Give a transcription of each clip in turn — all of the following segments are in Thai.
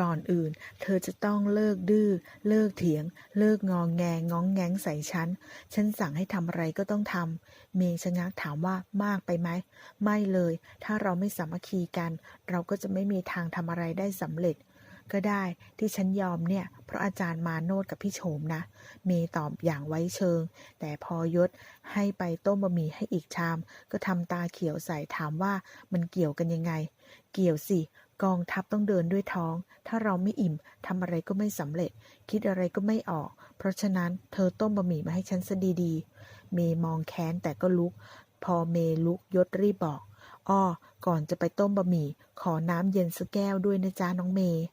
ก่อนอื่น เธอจะต้องเลิกดื้อ เลิกเถียง เลิกงองแงง้องแงงใส่ฉัน ฉันสั่งให้ทำอะไรก็ต้องทำ เมย์ชะงักถามว่ามากไปไหม ไม่เลย ถ้าเราไม่สามัคคีกัน เราก็จะไม่มีทางทำอะไรได้สำเร็จ ก็ได้ที่ฉันยอมเนี่ย เพราะอาจารย์มาโนดกับพี่โฉมนะ เมย์ตอบอย่างไว้เชิง แต่พอยศให้ไปต้มบะหมี่ให้อีกชาม ก็ทำตาเขียวใส่ถามว่ามันเกี่ยวกันยังไง เกี่ยวสิ กองทัพต้องเดินด้วยท้อง ถ้าเราไม่อิ่มทำอะไรก็ไม่สำเร็จ คิดอะไรก็ไม่ออก เพราะฉะนั้นเธอต้มบะหมี่มาให้ฉันซะดีๆ เมย์มองแค้นแต่ก็ลุก พอเมย์ลุกยศรีบบอก อ้อ ก่อนจะไปต้มบะหมี่ ขอน้ำเย็นสักแก้วด้วยนะจ๊ะน้องเมย์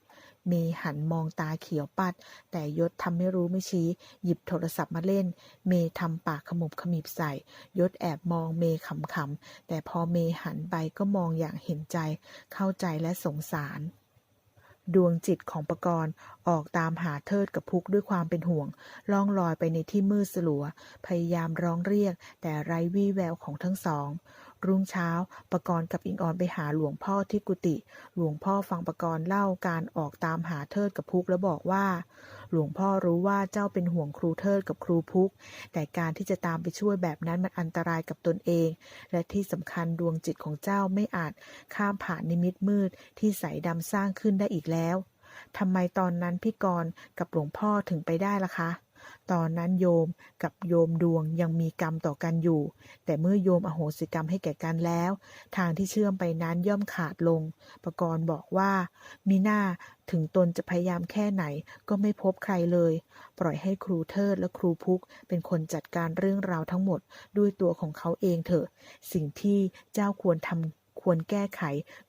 เมย์หันมองตาเขียวปัด แต่ยศทำไม่รู้ไม่ชี้ หยิบโทรศัพท์มาเล่น เมย์ทำปากขมุบขมิบใส่ ยศแอบมองเมย์ขำๆ แต่พอเมย์หันไปก็มองอย่างเห็นใจ เข้าใจและสงสาร ดวงจิตของประกรณ์ออกตามหาเทิดกับพุกด้วยความเป็นห่วง ล่องลอยไปในที่มืดสลัว พยายามร้องเรียก แต่ไร้วี่แววของทั้งสอง รุ่งเช้าปรกรณ์กับอิงออนไปหาหลวงพ่อที่กุฏิหลวงพ่อฟังปรกรณ์เล่าการออกตามหาเทิดกับพุกแล้วบอกว่า หลวงพ่อรู้ว่าเจ้าเป็นห่วงครูเทิดกับครูพุก แต่การที่จะตามไปช่วยแบบนั้นมันอันตรายกับตนเอง และที่สำคัญดวงจิตของเจ้าไม่อาจข้ามผ่านนิมิตมืดที่ใสดำสร้างขึ้นได้อีกแล้วทำไมตอนนั้นพี่กรณ์กับหลวงพ่อถึงไปได้ล่ะคะ ตอนนั้นโยมกับโยมดวงยังมีกรรมต่อกันอยู่ แต่เมื่อโยมอโหสิกรรมให้แก่กันแล้ว ทางที่เชื่อมไปนั้นย่อมขาดลง ประกรณ์บอกว่า มีหน้าถึงตนจะพยายามแค่ไหนก็ไม่พบใครเลย ปล่อยให้ครูเทิดและครูพุก เป็นคนจัดการเรื่องราวทั้งหมดด้วยตัวของเขาเองเถอะ สิ่งที่เจ้าควรทำควรแก้ไข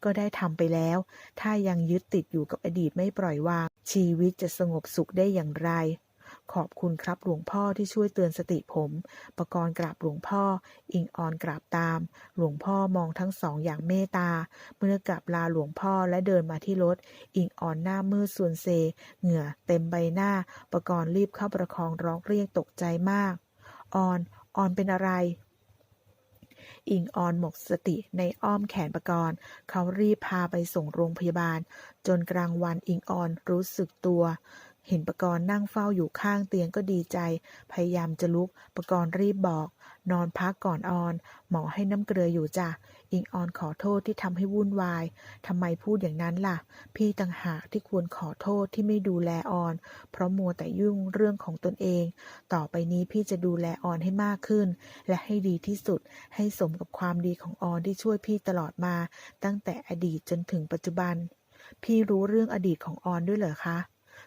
ก็ได้ทำไปแล้ว ถ้ายังยึดติดอยู่กับอดีตไม่ปล่อยวาง ชีวิตจะสงบสุขได้อย่างไร ขอบคุณครับหลวงพ่อที่ช่วยเตือนสติผม ประกรณ์กราบหลวงพ่อ อิงออนกราบตาม หลวงพ่อมองทั้งสองอย่างเมตตา เมื่อกราบลาหลวงพ่อและเดินมาที่รถ อิงออนหน้ามืดส่วนเซ เหงื่อเต็มใบหน้า ประกรณ์รีบเข้าประคองร้องเรียกตกใจมาก ออน ออนเป็นอะไรอิงออนหมดสติในอ้อมแขนประกรณ์เขารีบพาไปส่งโรงพยาบาล จนกลางวันอิงออนรู้สึกตัว เห็นประกรณ์นั่งเฝ้าอยู่ข้างเตียงก็ดีใจ พยายามจะลุก ประกรณ์รีบบอก นอนพักก่อนออน หมอให้น้ำเกลืออยู่จ้ะ อิงออนขอโทษที่ทำให้วุ่นวาย ทำไมพูดอย่างนั้นล่ะ พี่ต่างหากที่ควรขอโทษที่ไม่ดูแลออน เพราะมัวแต่ยุ่งเรื่องของตนเอง ต่อไปนี้พี่จะดูแลออนให้มากขึ้น และให้ดีที่สุด ให้สมกับความดีของออนที่ช่วยพี่ตลอดมา ตั้งแต่อดีตจนถึงปัจจุบัน พี่รู้เรื่องอดีตของออนด้วยเหรอคะ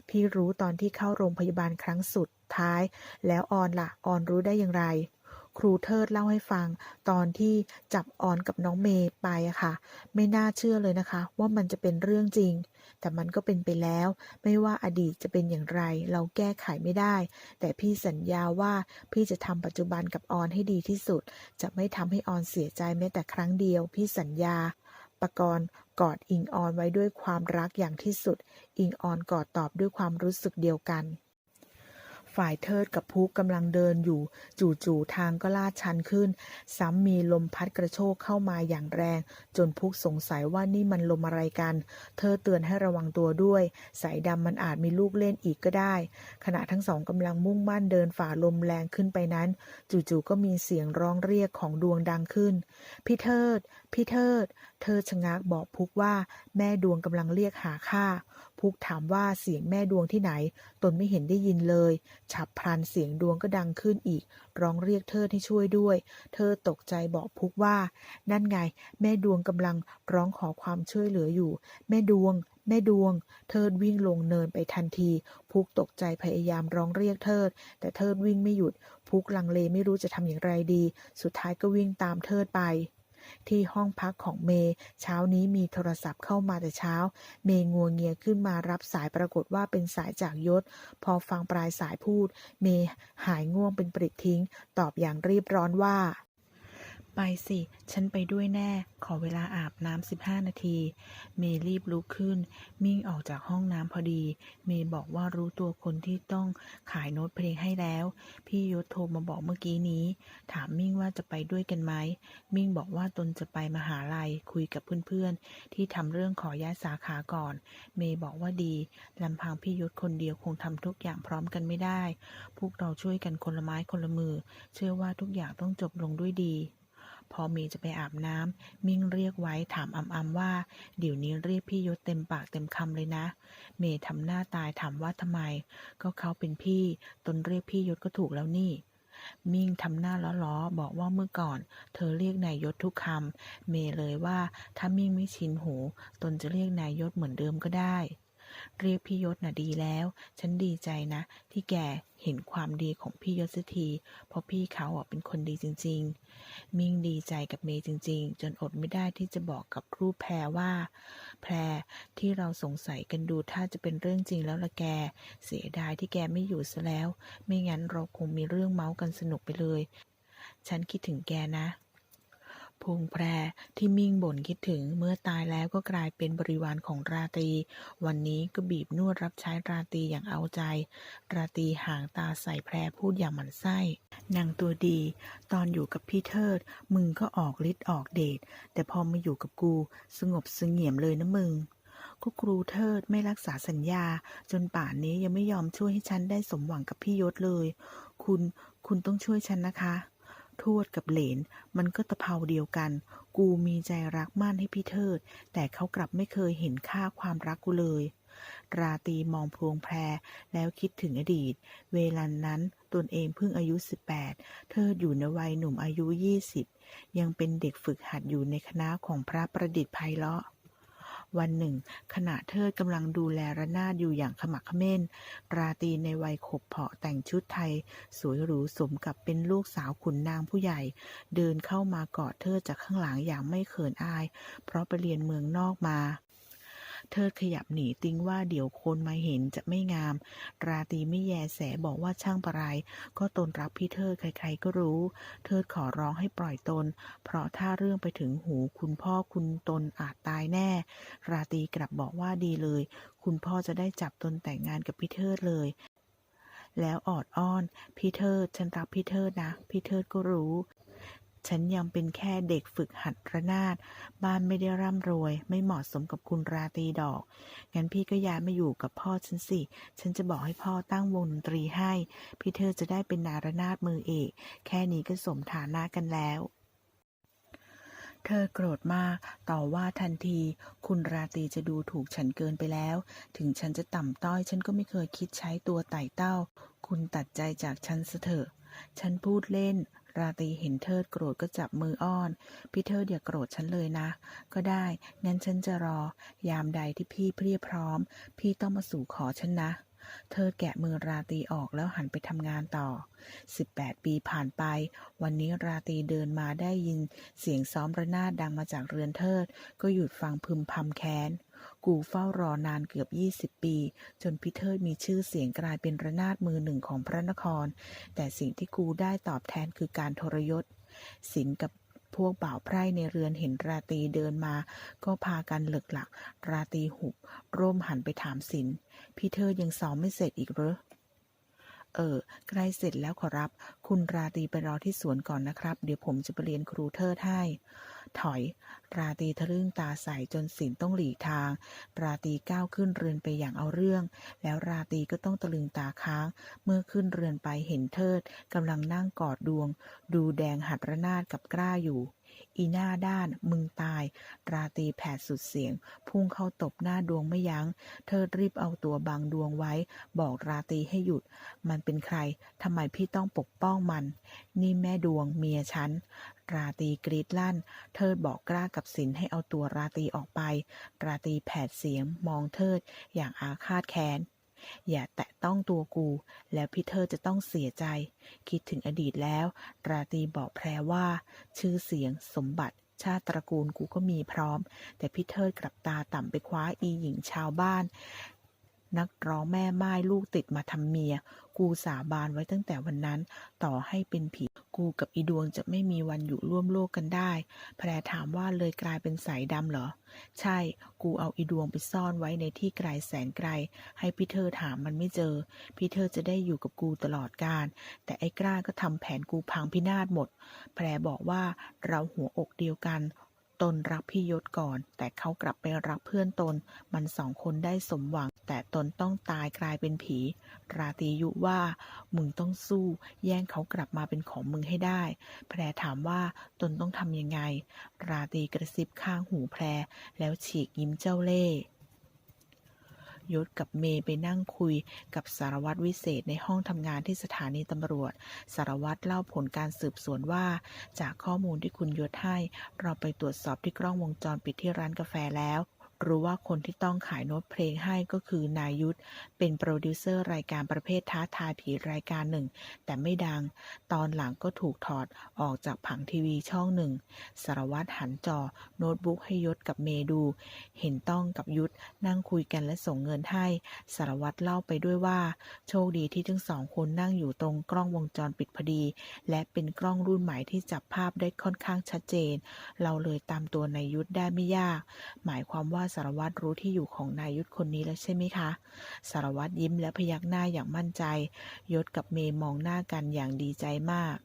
พี่รู้ตอนที่เข้าโรงพยาบาลครั้งสุดท้าย แล้วออนล่ะ ออนรู้ได้อย่างไร ครูเทิดเล่าให้ฟัง ตอนที่จับออนกับน้องเมย์ไปอะค่ะ ไม่น่าเชื่อเลยนะคะ ว่ามันจะเป็นเรื่องจริง แต่มันก็เป็นไปแล้ว ไม่ว่าอดีตจะเป็นอย่างไร เราแก้ไขไม่ได้ แต่พี่สัญญาว่าพี่จะทำปัจจุบันกับออนให้ดีที่สุด จะไม่ทำให้ออนเสียใจแม้แต่ครั้งเดียว พี่สัญญา ปกรณ์กอดอิงออนไว้ด้วยความรักอย่างที่สุด อิงออนกอดตอบด้วยความรู้สึกเดียวกัน ฝ่ายเทิดกับพุกกำลังเดินอยู่ จู่ๆทางก็ลาดชันขึ้น ซ้ำมีลมพัดกระโชกเข้ามาอย่างแรง จนพุกสงสัยว่านี่มันลมอะไรกัน เธอเตือนให้ระวังตัวด้วย สายดำมันอาจมีลูกเล่นอีกก็ได้ ขณะทั้งสองกำลังมุ่งมั่นเดินฝ่าลมแรงขึ้นไปนั้น จู่ๆก็มีเสียงร้องเรียกของดวงดังขึ้น พี่เทิด พี่เทิด เธอชะงักบอกพุกว่าแม่ดวงกำลังเรียกหาข้าพุกถามว่าเสียงแม่ดวงที่ไหน ตนไม่เห็นได้ยินเลย ฉับพลันเสียงดวงก็ดังขึ้นอีก ร้องเรียกเทิดให้ช่วยด้วย เธอตกใจบอกพุกว่า นั่นไง แม่ดวงกำลังร้องขอความช่วยเหลืออยู่ แม่ดวง แม่ดวงเทิดวิ่งลงเนินไปทันที พุกตกใจพยายามร้องเรียกเทิดแต่เทิดวิ่งไม่หยุด พุกลังเลไม่รู้จะทำอย่างไรดี สุดท้ายก็วิ่งตามเทิดไป ที่ห้องพักของเมย์เช้านี้มีโทรศัพท์เข้ามาแต่เช้า เมย์งัวเงียขึ้นมารับสายปรากฏว่าเป็นสายจากยศ พอฟังปลายสายพูด เมย์หายง่วงเป็นปริดทิ้ง ตอบอย่างรีบร้อนว่า ไปสิ ฉันไปด้วยแน่ ขอเวลาอาบน้ำสิบห้านาที เมย์รีบลุกขึ้น มิ่งออกจากห้องน้ำพอดี เมย์บอกว่ารู้ตัวคนที่ต้องขายโน้ตเพลงให้แล้ว พี่ยศโทรมาบอกเมื่อกี้นี้ ถามมิ่งว่าจะไปด้วยกันไหม มิ่งบอกว่าตนจะไปมหาลัย คุยกับเพื่อนๆ ที่ทำเรื่องขอย้ายสาขาก่อน เมย์บอกว่าดีลำพังพี่ยศคนเดียวคงทำทุกอย่างพร้อมกันไม่ได้ พวกเราช่วยกันคนละไม้คนละมือ เชื่อว่าทุกอย่างต้องจบลงด้วยดี พอมย์จะไปอาบน้ำมิ่งเรียกไว้ถามอำอำว่า เดี๋ยวนี้เรียกพี่ยศเต็มปากเต็มคำเลยนะ เมย์ทำหน้าตายถามว่าทำไม ก็เขาเป็นพี่ ตนเรียกพี่ยศก็ถูกแล้วนี่มิ่งทำหน้าล้อๆ บอกว่าเมื่อก่อน เธอเรียกนายยศทุกคำ เมย์เลยว่าถ้ามิ่งไม่ชินหู ตนจะเรียกนายยศเหมือนเดิมก็ได้ เรียกพี่ยศน่ะดีแล้ว ฉันดีใจนะ ที่แก เห็นความดีของพี่ยศทีเพราะพี่เขาเป็นคนดีจริง ๆ มิ่งดีใจกับเมย์จริง ๆ จนอดไม่ได้ที่จะบอกกับรูปแพรว่า แพรที่เราสงสัยกันดูถ้าจะเป็นเรื่องจริงแล้วละแก เสียดายที่แกไม่อยู่ซะแล้ว ไม่งั้นเราคงมีเรื่องเมาส์กันสนุกไปเลย ฉันคิดถึงแกนะ พงแพรที่มิ่งบ่นคิดถึงเมื่อตายแล้วก็กลายเป็นบริวารของราตรี วันนี้ก็บีบนวดรับใช้ราตรีอย่างเอาใจ ราตรีห่างตาใส่แพรพูดอย่างหมันไส้นางตัวดี ตอนอยู่กับพี่เทิด มึงก็ออกฤทธิ์ออกเดชแต่พอมาอยู่กับกู สงบเสงี่ยมเลยนะมึงก็ครูเทิดไม่รักษาสัญญา จนป่านนี้ยังไม่ยอมช่วยให้ฉันได้สมหวังกับพี่ยศเลย คุณคุณต้องช่วยฉันนะคะ ทวดกับเหลน มันก็ตะเภาเดียวกัน กูมีใจรักมั่นให้พี่เทิด แต่เขากลับไม่เคยเห็นค่าความรักกูเลย ราตีมองพวงแพรแล้วคิดถึงอดีต เวลานั้นตนเองเพิ่งอายุ 18เทิดอยู่ในวัยหนุ่มอายุ 20 ยังเป็นเด็กฝึกหัดอยู่ในคณะของพระประดิษฐ์ไพเราะ วันหนึ่ง ขณะเธอกำลังดูแลระนาดอยู่อย่างขมักเขม้น ราตรีในวัยขบเพาะแต่งชุดไทย สวยหรูสมกับเป็นลูกสาวขุนนางผู้ใหญ่ เดินเข้ามากอดเธอจากข้างหลังอย่างไม่เขินอาย เพราะไปเรียนเมืองนอกมา เทิดขยับหนีติ้งว่าเดี๋ยวคนมาเห็นจะไม่งาม ราตรีไม่แยแสบอกว่าช่างประไรก็ตนรักพี่เทิดใครๆก็รู้เทิดขอร้องให้ปล่อยตน เพราะถ้าเรื่องไปถึงหูคุณพ่อคุณตนอาจตายแน่ ราตรีกลับบอกว่าดีเลย คุณพ่อจะได้จับตนแต่งงานกับพี่เทิดเลยแล้วออดอ้อน พี่เทิดฉันรักพี่เทิดนะ พี่เทิดก็รู้ ฉันยังเป็นแค่เด็กฝึกหัดระนาด บ้านไม่ได้ร่ำรวย ไม่เหมาะสมกับคุณราตรีดอก งั้นพี่ก็ย้ายมาอยู่กับพ่อฉันสิ ฉันจะบอกให้พ่อตั้งวงดนตรีให้ พี่เทิดจะได้เป็นนาระนาดมือเอก แค่นี้ก็สมฐานะกันแล้วเธอโกรธมากต่อว่าทันที คุณราตรีจะดูถูกฉันเกินไปแล้ว ถึงฉันจะต่ำต้อย ฉันก็ไม่เคยคิดใช้ตัวไต่เต้า คุณตัดใจจากฉันซะเถอะ ฉันพูดเล่น ราตรีเห็นเทิดโกรธก็จับมืออ้อน พี่เทิดอย่าโกรธฉันเลยนะ ก็ได้ งั้นฉันจะรอ ยามใดที่พี่เพรียบพร้อม พี่ต้องมาสู่ขอฉันนะเทิดแกะมือราตรีออกแล้วหันไปทำงานต่อ 18 ปีผ่านไป วันนี้ราตรีเดินมาได้ยิน เสียงซ้อมระนาดดังมาจากเรือนเทิด ก็หยุดฟังพึมพำแค้น กูเฝ้ารอนานเกือบ 20 ปี จนพี่เทิดมีชื่อเสียงกลายเป็นระนาดมือหนึ่งของพระนคร แต่สิ่งที่กูได้ตอบแทนคือการทรยศสินกับพวกบ่าวไพร่ในเรือนเห็นราตีเดินมา ก็พากันเหลึกหลัก ราตีหุบ ร่มหันไปถามสิน พี่เทิดยังซ้อมไม่เสร็จอีกเหรอ เออ ใกล้เสร็จแล้วขอรับ คุณราตีไปรอที่สวนก่อนนะครับ เดี๋ยวผมจะไปเรียนครูเทิดให้ ถอย ราตรีทะลึ่งตาใสจนสินต้องหลีกทาง ราตรีก้าวขึ้นเรือนไปอย่างเอาเรื่อง แล้วราตรีก็ต้องตะลึงตาค้าง เมื่อขึ้นเรือนไปเห็นเทิดกำลังนั่งกอดดวง ดูแดงหัดระนาดกับกล้าอยู่ อีหน้าด้าน มึงตาย ราตีแผดสุดเสียง พุ่งเข้าตบหน้าดวงไม่ยัง้งเทิดรีบเอาตัวบังดวงไว้ บอกราตีให้หยุด มันเป็นใครทำไมพี่ต้องปกป้องมัน นี่แม่ดวงเมียฉันราตีกรีดลั่น เทิดบอกกล้ากับสินให้เอาตัวราตีออกไป ราตีแผดเสียง มองเทิด อย่างอาฆาตแค้น อย่าแตะต้องตัวกู แล้วพี่เทิดจะต้องเสียใจ คิดถึงอดีตแล้ว ราตรีบอกแพรว่า ชื่อเสียง สมบัติ ชาติตระกูลกูก็มีพร้อม แต่พี่เทิดกลับตาต่ำไปคว้าอีหญิงชาวบ้าน นักร้องแม่ไม้ลูกติดมาทำเมีย กูสาบานไว้ตั้งแต่วันนั้น ต่อให้เป็นผี กูกับอีดวงจะไม่มีวันอยู่ร่วมโลกกันได้ แพรถามว่าเลยกลายเป็นสายดำเหรอ ใช่ กูเอาอีดวงไปซ่อนไว้ในที่ไกลแสนไกล ให้พี่เธอถามมันไม่เจอ พี่เธอจะได้อยู่กับกูตลอดกาล แต่ไอ้กล้าก็ทำแผนกูพังพินาศหมด แพรบอกว่าเราหัวอกเดียวกันตนรักพี่ยศก่อน แต่เขากลับไปรักเพื่อนตน มันสองคนได้สมหวัง แต่ตนต้องตายกลายเป็นผี ราตรียุว่า มึงต้องสู้ แย่งเขากลับมาเป็นของมึงให้ได้ แพรถามว่าตนต้องทำยังไง ราตรีกระซิบข้างหูแพร แล้วฉีกยิ้มเจ้าเล่ห์ยศกับเมย์ไปนั่งคุยกับสารวัตรวิเศษในห้องทำงานที่สถานีตำรวจ สารวัตรเล่าผลการสืบสวนว่า จากข้อมูลที่คุณยศให้ เราไปตรวจสอบที่กล้องวงจรปิดที่ร้านกาแฟแล้ว รู้ว่าคนที่ต้องขายโน้ตเพลงให้ก็คือนายุทธ เป็นโปรดิวเซอร์รายการประเภทท้าทายผีรายการหนึ่ง แต่ไม่ดัง ตอนหลังก็ถูกถอดออกจากผังทีวีช่องหนึ่ง สารวัตรหันจอโน้ตบุ๊กให้ยศกับเมดู เห็นต้องกับยุทธนั่งคุยกันและส่งเงินให้ สารวัตรเล่าไปด้วยว่า โชคดีที่ทั้งสองคนนั่งอยู่ตรงกล้องวงจรปิดพอดี และเป็นกล้องรุ่นใหม่ที่จับภาพได้ค่อนข้างชัดเจน เราเลยตามตัวนายยุทธได้ไม่ยาก หมายความว่าสารวัตรรู้ที่อยู่ของนายยุทธคนนี้แล้วใช่ไหมคะ สารวัตรยิ้มและพยักหน้าอย่างมั่นใจ ยศกับเมย์มองหน้ากันอย่างดีใจมาก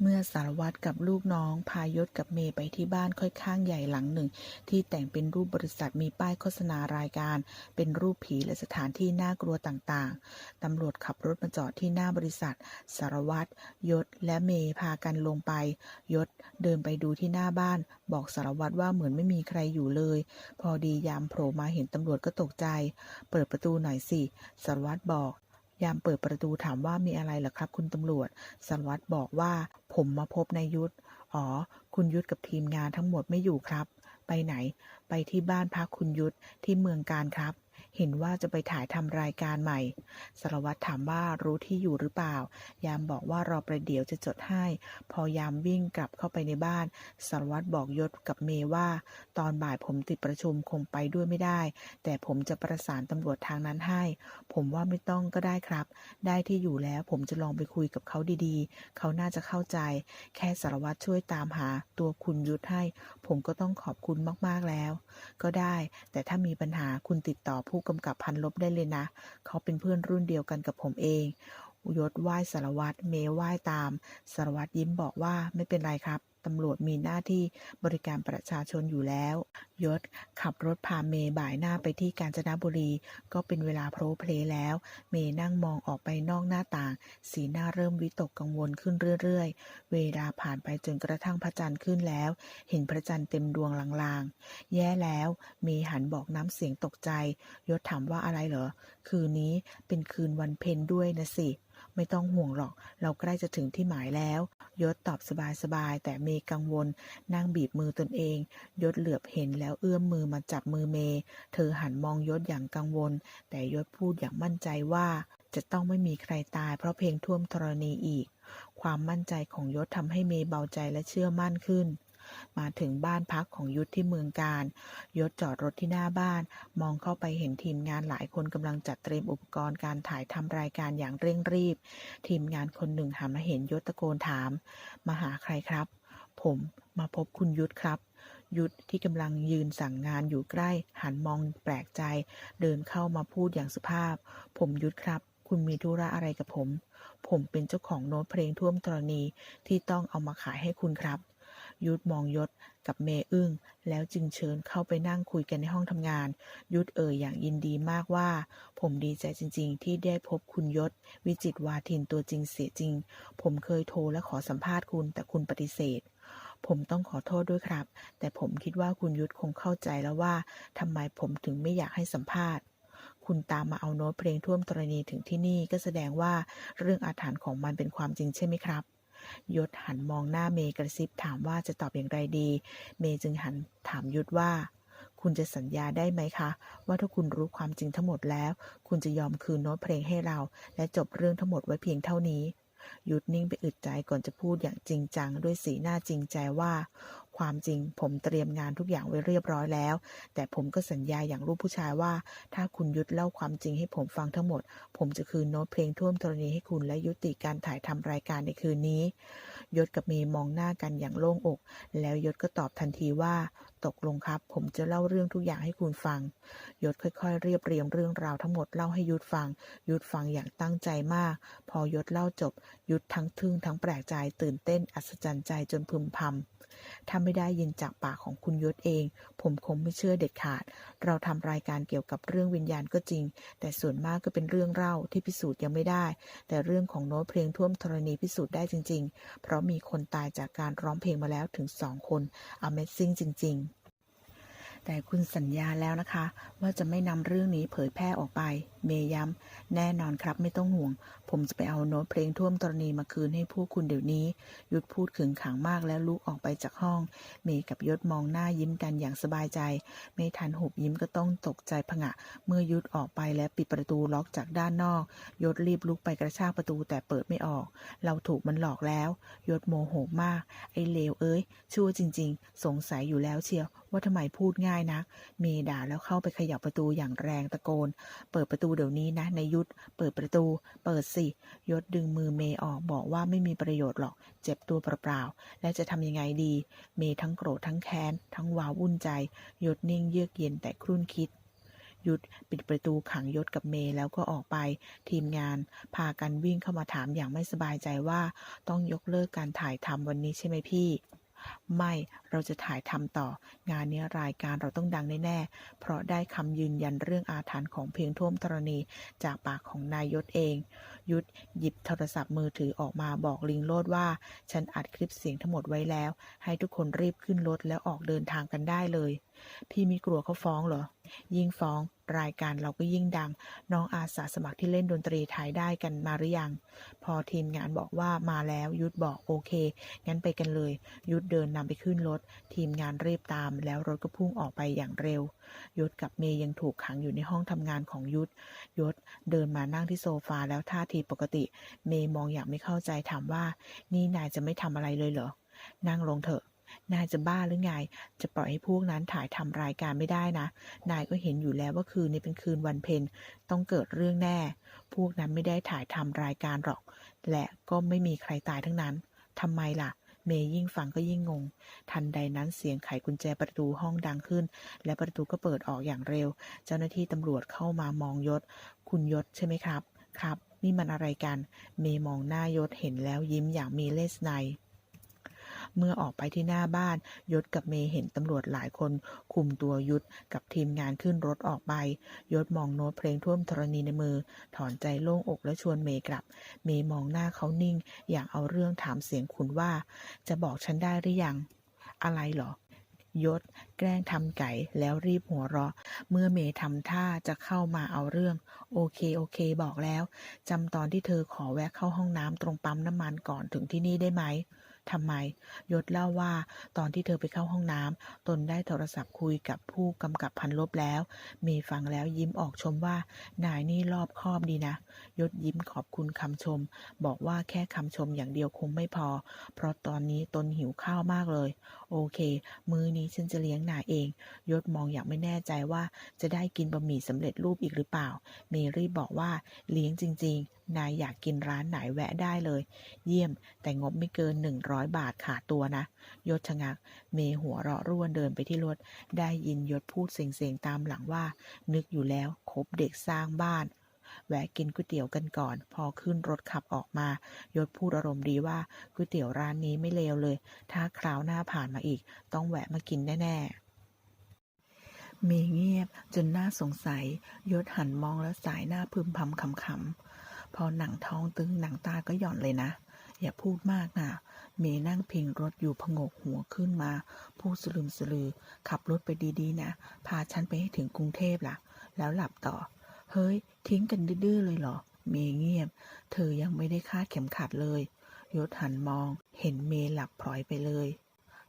เมื่อสารวัตรกับลูกน้องพายศกับเมย์ไปที่บ้านค่อยข้างใหญ่หลังหนึ่ง ที่แต่งเป็นรูปบริษัทมีป้ายโฆษณารายการ เป็นรูปผีและสถานที่น่ากลัวต่างๆ ตำรวจขับรถมาจอดที่หน้าบริษัท สารวัตรยศและเมย์พากันลงไป ยศเดินไปดูที่หน้าบ้าน บอกสารวัตรว่าเหมือนไม่มีใครอยู่เลย พอดียามโผล่มาเห็นตำรวจก็ตกใจ เปิดประตูหน่อยสิสารวัตรบอก ยามเปิดประตูถามว่ามีอะไรเหรอครับ คุณตำรวจสารวัตรบอกว่าผมมาพบนายยุทธอ๋อ คุณยุทธกับทีมงานทั้งหมดไม่อยู่ครับ ไปไหน ไปที่บ้านพักคุณยุทธที่เมืองการครับ เห็นว่าจะไปถ่ายทำรายการใหม่ สารวัตรถามว่ารู้ที่อยู่หรือเปล่า ยามบอกว่ารอประเดี๋ยวจะจดให้ พอยามวิ่งกลับเข้าไปในบ้าน สารวัตรบอกยศกับเมย์ว่า ตอนบ่ายผมติดประชุมคงไปด้วยไม่ได้ แต่ผมจะประสานตำรวจทางนั้นให้ ผมว่าไม่ต้องก็ได้ครับ ได้ที่อยู่แล้วผมจะลองไปคุยกับเขาดีๆ เขาน่าจะเข้าใจ แค่สารวัตรช่วยตามหาตัวคุณยุทธให้ ผมก็ต้องขอบคุณมากๆแล้ว ก็ได้ แต่ถ้ามีปัญหาคุณติดต่อผู้กำกับพันลบได้เลยนะ เขาเป็นเพื่อนรุ่นเดียวกันกับผมเองยศไหว้สารวัตรเมย์ไหว้ตาม สารวัตรยิ้มบอกว่าไม่เป็นไรครับ ตำรวจมีหน้าที่บริการประชาชนอยู่แล้ว ยศ ขับรถพาเมย์บ่ายหน้าไปที่กาญจนบุรี ก็เป็นเวลาโพลเพลแล้ว เมย์นั่งมองออกไปนอกหน้าต่าง สีหน้าเริ่มวิตกกังวลขึ้นเรื่อยๆ เวลาผ่านไปจนกระทั่งพระจันทร์ขึ้นแล้ว เห็นพระจันทร์เต็มดวงลางๆ แย่แล้ว เมย์หันบอกน้ำเสียงตกใจ ยศถามว่าอะไรเหรอ คืนนี้เป็นคืนวันเพ็ญด้วยนะสิ ไม่ต้องห่วงหรอก เราใกล้จะถึงที่หมายแล้ว ยศตอบสบายๆ แต่เมย์กังวล นั่งบีบมือตนเอง ยศเหลือบเห็นแล้วเอื้อมมือมาจับมือเมย์ เธอหันมองยศอย่างกังวล แต่ยศพูดอย่างมั่นใจว่า จะต้องไม่มีใครตายเพราะเพลงท่วมธรณีอีก ความมั่นใจของยศทำให้เมย์เบาใจและเชื่อมั่นขึ้น มาถึงบ้านพักของยุทธที่เมืองการ ยศจอดรถที่หน้าบ้าน มองเข้าไปเห็นทีมงานหลายคนกำลังจัดเตรียมอุปกรณ์การถ่ายทำรายการอย่างเร่งรีบ ทีมงานคนหนึ่งหันมาเห็นยศตะโกนถาม มาหาใครครับ ผมมาพบคุณยุทธครับยุทธที่กำลังยืนสั่งงานอยู่ใกล้ หันมองแปลกใจ เดินเข้ามาพูดอย่างสุภาพ ผมยุทธครับ คุณมีธุระอะไรกับผม ผมเป็นเจ้าของโน้ตเพลงท่วมธรณีที่ต้องเอามาขายให้คุณครับ ยุทธมองยศกับเมย์อึ้งแล้วจึงเชิญเข้าไปนั่งคุยกันในห้องทำงาน ยุทธเอ่ยอย่างยินดีมากว่า ผมดีใจจริง ๆ ที่ได้พบคุณยศ วิจิตวาทินตัวจริงเสียจริง ผมเคยโทรและขอสัมภาษณ์คุณแต่คุณปฏิเสธ ผมต้องขอโทษด้วยครับ แต่ผมคิดว่าคุณยุทธคงเข้าใจแล้วว่าทำไมผมถึงไม่อยากให้สัมภาษณ์คุณตามมาเอาโน้ตเพลงท่วมธรณีถึงที่นี่ก็แสดงว่าเรื่องอาถรรพ์ของมันเป็นความจริงใช่ไหมครับ ยศหันมองหน้าเมย์กระซิบถามว่าจะตอบอย่างไรดี เมย์จึงหันถามยุทธว่า คุณจะสัญญาได้ไหมคะ ว่าถ้าคุณรู้ความจริงทั้งหมดแล้ว คุณจะยอมคืนโน้ตเพลงให้เรา และจบเรื่องทั้งหมดไว้เพียงเท่านี้ยุทธนิ่งไปอึดใจก่อนจะพูดอย่างจริงจัง ด้วยสีหน้าจริงใจว่า ความจริง ผมเตรียมงานทุกอย่างไว้เรียบร้อยแล้ว แต่ผมก็สัญญาอย่างลูกผู้ชายว่า ถ้าคุณยุดเล่าความจริงให้ผมฟังทั้งหมด ผมจะคืนโน้ตเพลงท่วมธรณีให้คุณและยุติการถ่ายทำรายการในคืนนี้ ยศกับเมย์มองหน้ากันอย่างโล่งอก แล้วยศก็ตอบทันทีว่า ตกลงครับ ผมจะเล่าเรื่องทุกอย่างให้คุณฟัง ยศค่อยๆ เรียบเรียงเรื่องราวทั้งหมดเล่าให้ยุทธฟัง ยุทธฟังอย่างตั้งใจมาก พอยศเล่าจบ ยุทธทั้งทึ่งทั้งแปลกใจตื่นเต้นอัศจรรย์ใจจนพึมพำถ้าไม่ได้ยินจากปากของคุณยศเอง ผมคงไม่เชื่อเด็ดขาด เราทำรายการเกี่ยวกับเรื่องวิญญาณก็จริง แต่ส่วนมากก็เป็นเรื่องเล่าที่พิสูจน์ยังไม่ได้ แต่เรื่องของโน้ตเพลงท่วมธรณีพิสูจน์ได้จริง ๆ เพราะมีคนตายจากการร้องเพลงมาแล้วถึงสองคน Amazing จริง ๆ แต่คุณสัญญาแล้วนะคะ ว่าจะไม่นำเรื่องนี้เผยแพร่ออกไป เมย์ย้ำแน่นอนครับไม่ต้องห่วง ผมจะไปเอาโน้ตเพลงท่วมธรณีมาคืนให้พวกคุณเดี๋ยวนี้ ยุทธพูดขึงขังมากแล้วลุกออกไปจากห้อง เมย์กับยศมองหน้ายิ้มกันอย่างสบายใจ ไม่ทันหุบยิ้มก็ต้องตกใจผงะ เมื่อยุทธออกไปและปิดประตูล็อกจากด้านนอก ยศรีบลุกไปกระชากประตูแต่เปิดไม่ออก เราถูกมันหลอกแล้ว ยศโมโหมาก ไอ้เลวเอ้ยชั่วจริง ๆ สงสัยอยู่แล้วเชียว ว่าทำไมพูดง่ายนัก เมย์ด่าแล้วเข้าไปขย่าประตูอย่างแรงตะโกน เปิดประตูเดี๋ยวนี้นะนายยุทธเปิดประตู เปิดสิ ยศดึงมือเมย์ออกบอกว่าไม่มีประโยชน์หรอก เจ็บตัวเปล่าๆ และจะทำยังไงดี เมย์ทั้งโกรธทั้งแค้น ทั้งว้าวุ่นใจ ยศนิ่งเยือกเย็นแต่ครุ่นคิดหยุดปิดประตูขังยศกับเมย์แล้วก็ออกไป ทีมงาน พากันวิ่งเข้ามาถามอย่างไม่สบายใจว่า ต้องยกเลิกการถ่ายทำวันนี้ใช่ไหมพี่ ไม่เราจะถ่ายทำต่อ งานนี้รายการเราต้องดังแน่ๆเพราะได้คำยืนยันเรื่องอาถรรพ์ของเพลงท่วมธรณี จากปากของนายยศเอง ยุทธหยิบโทรศัพท์มือถือออกมาบอกลิงโลดว่า ฉันอัดคลิปเสียงทั้งหมดไว้แล้ว ให้ทุกคนรีบขึ้นรถแล้วออกเดินทางกันได้เลย พี่มีกลัวเขาฟ้องเหรอ ยิ่งฟ้อง รายการเราก็ยิ่งดัง น้องอาสาสมัครที่เล่นดนตรีไทยได้กันมาหรือยัง พอทีมงานบอกว่ามาแล้วยุทธบอกโอเค งั้นไปกันเลย ยุทธเดินนำไปขึ้นรถ ทีมงานรีบตาม แล้วรถก็พุ่งออกไปอย่างเร็วยศกับเมย์ยังถูกขังอยู่ในห้องทำงานของยุทธยศเดินมานั่งที่โซฟาแล้วท่าทีปกติ เมย์มองอย่างไม่เข้าใจถามว่า นี่นายจะไม่ทำอะไรเลยเหรอ นั่งลงเถอะ นายจะบ้าหรือไง จะปล่อยให้พวกนั้นถ่ายทำรายการไม่ได้นะ นายก็เห็นอยู่แล้วว่าคืนนี้เป็นคืนวันเพ็ญต้องเกิดเรื่องแน่ พวกนั้นไม่ได้ถ่ายทำรายการหรอก และก็ไม่มีใครตายทั้งนั้นทำไมล่ะเมย์ยิ่งฟังก็ยิ่งงง ทันใดนั้นเสียงไขกุญแจประตูห้องดังขึ้น และประตูก็เปิดออกอย่างเร็ว เจ้าหน้าที่ตำรวจเข้ามามองยศ คุณยศใช่ไหมครับ ครับ นี่มันอะไรกัน เมย์มองหน้ายศเห็นแล้วยิ้มอย่างมีเลสไน เมื่อออกไปที่หน้าบ้าน ยศกับเมย์เห็นตำรวจหลายคนคุมตัวยุทธกับทีมงานขึ้นรถออกไป ยศมองโน้ตเพลงท่วมธรณีในมือ ถอนใจโล่งอกและชวนเมย์กลับ เมย์มองหน้าเขานิ่ง อย่างเอาเรื่องถามเสียงขุนว่า จะบอกฉันได้หรือยัง อะไรเหรอยศ แกล้งทำไก่แล้วรีบหัวเราะ เมื่อเมย์ทำท่าจะเข้ามาเอาเรื่อง โอเคโอเค บอกแล้วจำตอนที่เธอขอแวะเข้าห้องน้ำตรงปั๊มน้ำมันก่อนถึงที่นี่ได้ไหม ทำไม ยศเล่าว่า ตอนที่เธอไปเข้าห้องน้ำตนได้โทรศัพท์คุยกับผู้กำกับพันลบแล้วเมย์ฟังแล้วยิ้มออกชมว่า นายนี่รอบคอบดีนะ ยศยิ้มขอบคุณคำชม บอกว่าแค่คำชมอย่างเดียวคงไม่พอ เพราะตอนนี้ตนหิวข้าวมากเลย โอเค มื้อนี้ฉันจะเลี้ยงนายเอง ยศมองอย่างไม่แน่ใจว่าจะได้กินบะหมี่สำเร็จรูปอีกหรือเปล่า เมรี่บอกว่าเลี้ยงจริง ๆนายอยากกินร้านไหนแวะได้เลย เยี่ยม แต่งบไม่เกิน100บาทขาตัวนะ ยศชะงัก เมหัวเราะร่วนเดินไปที่รถ ได้ยินยศพูดเสียงๆตามหลังว่า นึกอยู่แล้วคบเด็กสร้างบ้านแวะกินก๋วยเตี๋ยวกันก่อน พอขึ้นรถขับออกมายศพูดอารมณ์ดีว่าก๋วยเตี๋ยวร้านนี้ไม่เลวเลย ถ้าคราวหน้าผ่านมาอีก ต้องแวะมากินแน่ๆเมเงียบจนน่าสงสัย ยศหันมองแล้วสายหน้าพึมพำคำๆ พอหนังท้องตึงหนังตาก็หย่อนเลยนะ อย่าพูดมากนะเมย์นั่งพิงรถอยู่พงกหัวขึ้นมา พูดสลืมสลือ ขับรถไปดีๆนะ พาฉันไปให้ถึงกรุงเทพล่ะ แล้วหลับต่อ เฮ้ย ทิ้งกันดื้อๆเลยเหรอ เมย์เงียบ เธอยังไม่ได้คาดเข็มขัดเลย ยศหันมอง เห็นเมย์หลับพลอยไปเลย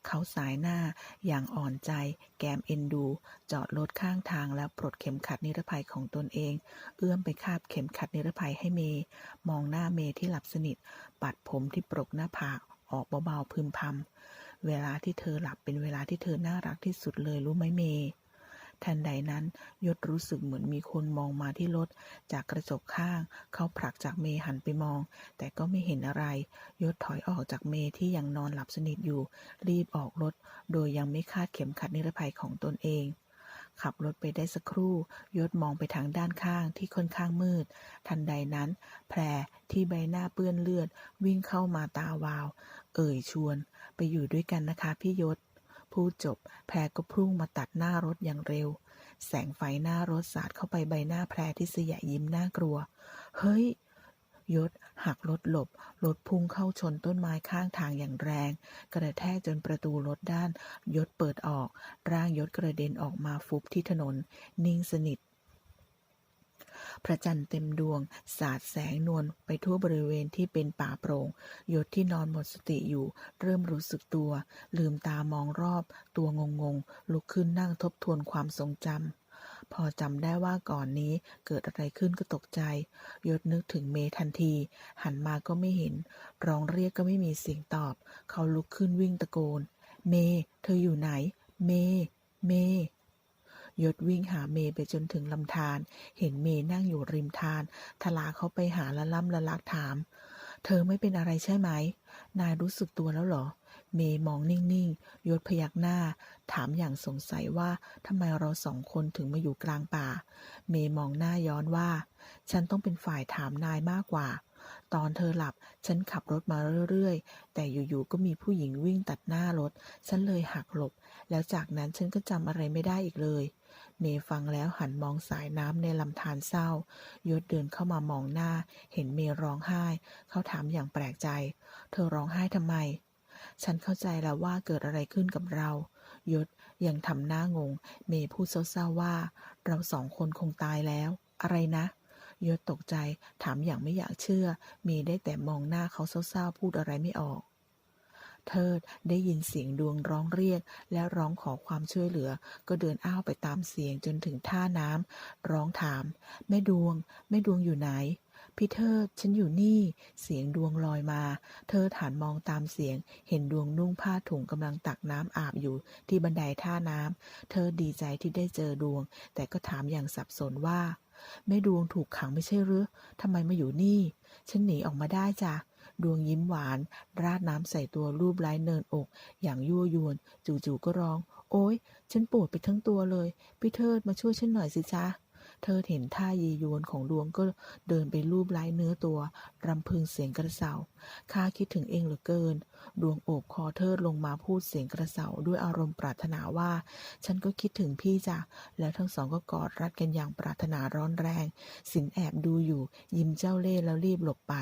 เขาสายหน้าอย่างอ่อนใจ แกมเอ็นดู จอดรถข้างทางแล้วปลดเข็มขัดนิรภัยของตนเอง เอื้อมไปคาบเข็มขัดนิรภัยให้เมย์มองหน้าเมย์ที่หลับสนิท ปัดผมที่ปรกหน้าผากออกเบาๆพึมพำเวลาที่เธอหลับเป็นเวลาที่เธอน่ารักที่สุดเลยรู้ไหมเมย์ ทันใดนั้นยศรู้สึกเหมือนมีคนมองมาที่รถ จากกระจกข้าง เขาผลักจากเมหันไปมอง แต่ก็ไม่เห็นอะไร ยศถอยออกจากเมที่ยังนอนหลับสนิทอยู่ รีบออกรถ โดยยังไม่คาดเข็มขัดนิรภัยของตนเองขับรถไปได้สักครู่ยศมองไปทางด้านข้างที่ค่อนข้างมืด ทันใดนั้น แพรที่ใบหน้าเปื้อนเลือด วิ่งเข้ามาตาวาว เอ่ยชวน ไปอยู่ด้วยกันนะคะพี่ยศ พูดจบ แพรก็พุ่งมาตัดหน้ารถอย่างเร็ว แสงไฟหน้ารถสาดเข้าไปใบหน้าแพรที่เสยะยิ้มน่ากลัว เฮ้ย ยศหักรถหลบ รถพุ่งเข้าชนต้นไม้ข้างทางอย่างแรง กระแทกจนประตูรถด้าน ยศเปิดออก ร่างยศกระเด็นออกมาฟุบที่ถนน นิ่งสนิท พระจันทร์เต็มดวง สาดแสงนวลไปทั่วบริเวณที่เป็นป่าโปร่งยศที่นอนหมดสติอยู่ เริ่มรู้สึกตัว ลืมตามองรอบ ตัวงงงๆลุกขึ้นนั่งทบทวนความทรงจำพอจำได้ว่าก่อนนี้เกิดอะไรขึ้นก็ตกใจ ยศนึกถึงเมทันที หันมาก็ไม่เห็น ร้องเรียกก็ไม่มีเสียงตอบ เขาลุกขึ้นวิ่งตะโกน เม เธออยู่ไหน เม เม ยศวิ่งหาเมย์ไปจนถึงลำธารเห็นเมย์นั่งอยู่ริมทานทลาเขาไปหาละล่ำละลักถาม เธอไม่เป็นอะไรใช่ไหม นายรู้สึกตัวแล้วเหรอ เมย์มองนิ่งๆ ยศพยักหน้า ถามอย่างสงสัยว่าทำไมเราสองคนถึงมาอยู่กลางป่า เมย์มองหน้าย้อนว่า ฉันต้องเป็นฝ่ายถามนายมากกว่า ตอนเธอหลับฉันขับรถมาเรื่อยๆ แต่อยู่ๆ ก็มีผู้หญิงวิ่งตัดหน้ารถ ฉันเลยหักหลบ แล้วจากนั้นฉันก็จำอะไรไม่ได้อีกเลย เมย์ฟังแล้วหันมองสายน้ำในลำธารเศร้ายศเดินเข้ามามองหน้า เห็นเมย์ร้องไห้ เขาถามอย่างแปลกใจ เธอร้องไห้ทำไม ฉันเข้าใจแล้วว่าเกิดอะไรขึ้นกับเรา ยศยังทำหน้างง เมย์พูดเศร้าๆว่า เราสองคนคงตายแล้ว อะไรนะ ยศตกใจถามอย่างไม่อยากเชื่อมย์ได้แต่มองหน้าเขาเศร้าๆพูดอะไรไม่ออก เทิดได้ยินเสียงดวงร้องเรียก และร้องขอความช่วยเหลือ ก็เดินอ้าวไปตามเสียงจนถึงท่าน้ำร้องถาม แม่ดวง แม่ดวงอยู่ไหน พี่เทิดฉันอยู่นี่ เสียงดวงลอยมาเทิดหันมองตามเสียง เห็นดวงนุ่งผ้าถุงกำลังตักน้ำอาบอยู่ที่บันไดท่าน้ำเทิดดีใจที่ได้เจอดวง แต่ก็ถามอย่างสับสนว่า แม่ดวงถูกขังไม่ใช่หรือทำไมมาอยู่นี่ ฉันหนีออกมาได้จ้ะ ดวงยิ้มหวาน ราดน้ำใส่ตัวรูปไร้เนินอก อย่างยั่วยวน จู่ๆก็ร้อง โอ๊ย ฉันปวดไปทั้งตัวเลย พี่เทิดมาช่วยฉันหน่อยสิจ๊ะ เธอเห็นท่ายียวนของดวงก็เดินไปรูปไล้เนื้อตัว รำพึงเสียงกระเสาข้าคิดถึงเองเหลือเกิน ดวงโอบคอเธอลงมาพูดเสียงกระเสาด้วยอารมณ์ปรารถนาว่า ฉันก็คิดถึงพี่จ้ะแล้วทั้งสองก็กอดรัดกันอย่างปรารถนาร้อนแรง สินแอบดูอยู่ ยิ้มเจ้าเล่ห์แล้วรีบหลบไป